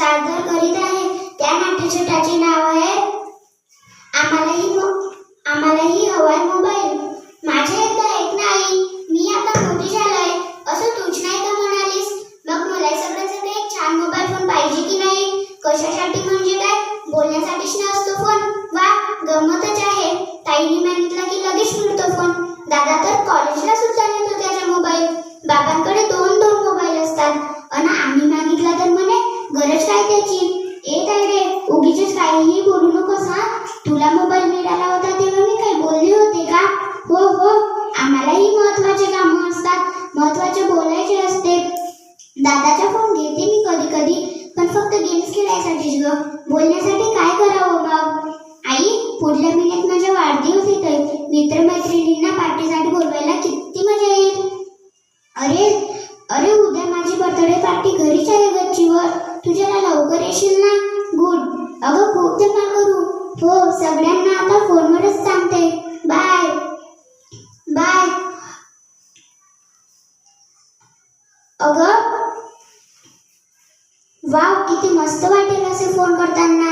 सादर करीत आहे. त्या नाट्यछटाचे नाव आहे आम्हालाही आम्हालाही हवाय मोबाईल. माझे एकदा ऐक नाही. मी आता मोठी झालाय. असं तूच नाही का म्हणालीस? मग मला सगळ्यासाठी एक छान मोबाईल फोन पाहिजे की नाही? कशासाठी म्हणजे काय? बोलण्यासाठीच नसतो फोन वा गंमतच आहे. ताईने मागितला की लगेच मिळतो फोन दादा तर कॉलेजला सुद्धा नेतो त्याचा मोबाईल. बाबांकडे दोन दोन मोबाईल असतात. गरज काय त्याची. ए काय उगीच काहीही बोलू नकोस हा. तुला मोबाईल मिळाला होता तेव्हा मी काही बोलले होते का? हो हो. आम्हालाही महत्त्वाचे कामं असतात. महत्त्वाचे बोलायचे असते. दादाचा फोन घेते मी कधी कधी पण फक्त गेम्स खेळायसाठीच ग. बोलण्यासाठी हो सगळ्यांना आता फोनवरच सांगते. बाय बाय अगं वाव किती मस्त वाटेल असे फोन करताना.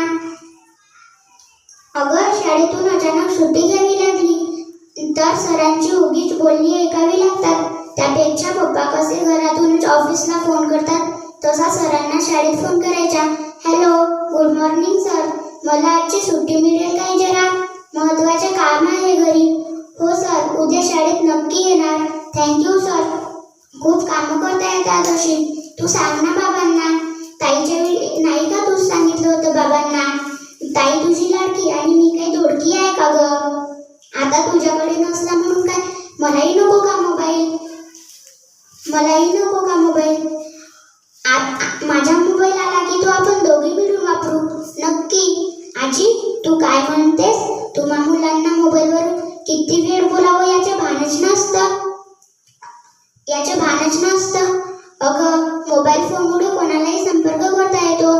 अगं शाळेतून अचानक सुट्टी घ्यावी लागली. तर सरांची उगीच बोलणी ऐकावी लागतात. त्यापेक्षा पप्पा कसे घरातूनच ऑफिसला फोन करतात तसा सरांना शाळेत फोन करायचा. हॅलो गुड मॉर्निंग सर मला आजची सुट्टी मिळेल काय जरा? महत्त्वाचे काम आहे घरी. हो सर. उद्या शाळेत नक्की येणार. Thank you sir. खूप कामं करता येतात अशी. तू सांग ना बाबांना. ताईच्या वेळी नाही का तूच सांगितलं होतं बाबांना? ताई तुझी लाडकी आणि मी काही दोडकी आहे का ग? आता तुझ्याकडे नसला म्हणून काय? मलाही नको का मोबाईल? मलाही नको का मोबाईल? माझ्या तू काय म्हणतेस? तुम्हा मुलांना मोबाईलवर किती वेळ बोलावं याचे भानच नसतं. याचे भानच नसतं. अगं मोबाईल फोनमुळे कोणालाही संपर्क करता येतो.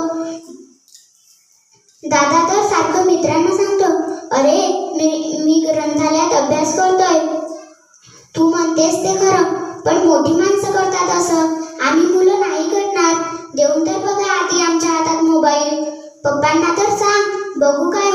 दादा तर सारखं मित्रांना सांगतो अरे मी मी ग्रंथालयात अभ्यास करतोय. तू म्हणतेस ते खरं पण मोठी माणसं करतात असं. आम्ही मुलं नाही करणार. देऊन तर बघा आधी आमच्या हातात मोबाईल. पप्पांना तर सांग बघू काय